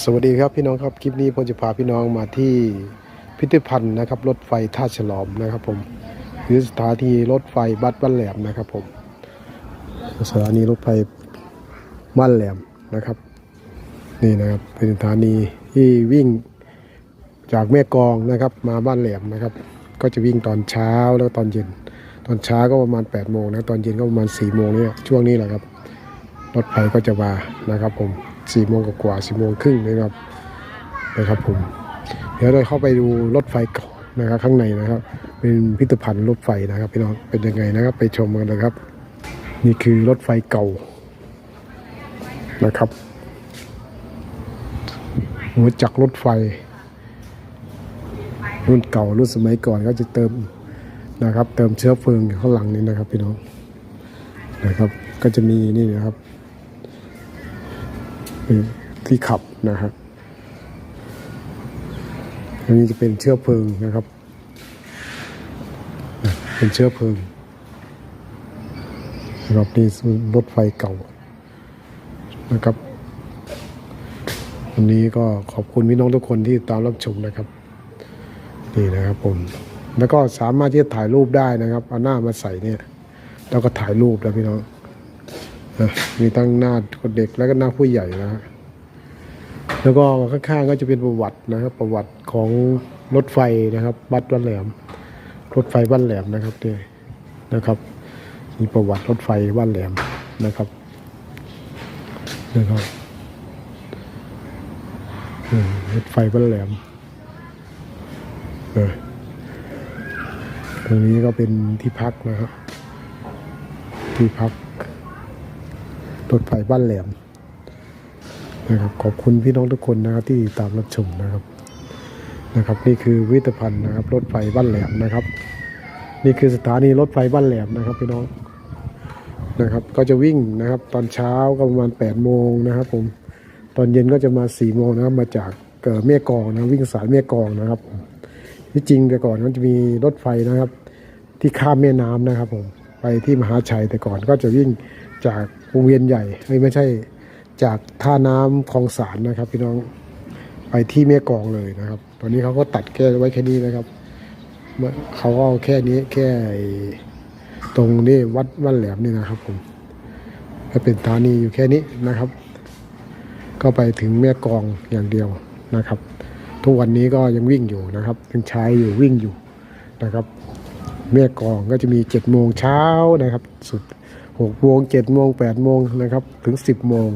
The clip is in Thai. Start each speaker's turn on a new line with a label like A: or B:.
A: สวัสดีครับพี่น้องครับคลิปนี้ผมจะพาพี่น้องมาที่พิพิธภัณฑ์นะครับรถไฟท่าฉลอมนะครับผมหรือสถานีรถไฟบัดบ้านแหลมนะครับผมสถานีรถไฟบ้านแหลมนะครับ นี่นะครับเป็นสถานีที่วิ่งจากแม่กองนะครับมาบ้านแหลมนะครับ ก็จะวิ่งตอนเช้าแล้วตอนเย็น ตอนเช้าก็ประมาณ8ปดโมงนะตอนเย็นก็ประมาณ4ี่โมงเนี่ยช่วงนี้แหละครับรถไฟก็จะมานะครับผม สี่โมงกว่าสี่โมงครึ่งนะครับนะครับผมเดี๋ยวเราเข้าไปดูรถไฟเก่านะครับ ข้างในนะครับ เป็นพิพิธภัณฑ์รถไฟนะครับพี่น้องเป็นยังไงนะครับ ไปชมกันนะครับ นี่คือรถไฟเก่านะครับหัวจักรรถไฟ รุ่นเก่ารุ่นสมัยก่อนก็จะเติมนะครับ เติมเชื้อเพลิงข้างหลังนี้นะครับพี่น้องนะครับ ก็จะมีนี่นะครับ นี่ที่ขับนะครับอันนี้จะเป็นเชื้อเพลิงนะครับ เป็นเชื้อเพลิงนะครับนี่รถไฟเก่านะครับวันนี้ก็ขอบคุณพี่น้องทุกคนที่ตามรับชมนะครับ นี่นะครับผม แล้วก็สามารถที่จะถ่ายรูปได้นะครับเอาหน้ามาใส่เนี่ย แล้วก็ถ่ายรูปแล้วพี่น้องมีทั้งหน้าเด็กแล้วก็หน้าผู้ใหญ่นะฮะ แล้วก็ข้างๆก็จะเป็นประวัตินะครับ ประวัติของรถไฟนะครับบัดบ้านแหลม รถไฟบ้านแหลมนะครับเนี่ยนะครับ มีประวัติรถไฟบ้านแหลมนะครับนะครับรถไฟบ้านแหลมเออตรงนี้ก็เป็นที่พักนะครับ ที่พักรถไฟบ้านแหลม นะครับขอบคุณพี่น้องทุกคนนะครับที่ตามรับชมนะครับนะครับ นี่คือวิพิธภัณฑ์นะครับรถไฟบ้านแหลมนะครับ นี่คือสถานีรถไฟบ้านแหลมนะครับพี่น้องนะครับก็จะวิ่งนะครับ ตอนเช้าก็ประมาณ8ปดโมงนะครับผมตอนเย็นก็จะมา4ี่โมงนะครับมาจากเอ่อแม่กองนะวิ่งสายแม่กองนะครับที่จริงแต่ก่อนมันจะมีรถไฟนะครับ ที่ข้ามแม่น้ำนะครับผมไปที่มหาชัยแต่ก่อนก็จะวิ่งจากวงเวียนใหญ่ไม่ใช่ จากท่าน้ำคลองสารนะครับ พี่น้องไปที่แม่กองเลยนะครับ ตอนนี้เขาก็ตัดแค่ไว้แค่นี้นะครับเขาก็เอาแค่นี้แค่ตรงนี้วัดวัดแหลมนี่นะครับ ผมก็เป็นสถานีอยู่แค่นี้นะครับ ก็ไปถึงแม่กองอย่างเดียวนะครับ ทุกวันนี้ก็ยังวิ่งอยู่นะครับยังใช้อยู่วิ่งอยู่นะครับ แม่กองก็จะมีเจ็ดโมงเช้านะครับ สุดหกโมงเจ็ดโมงแปดโมงนะครับ ถึงสิบโมง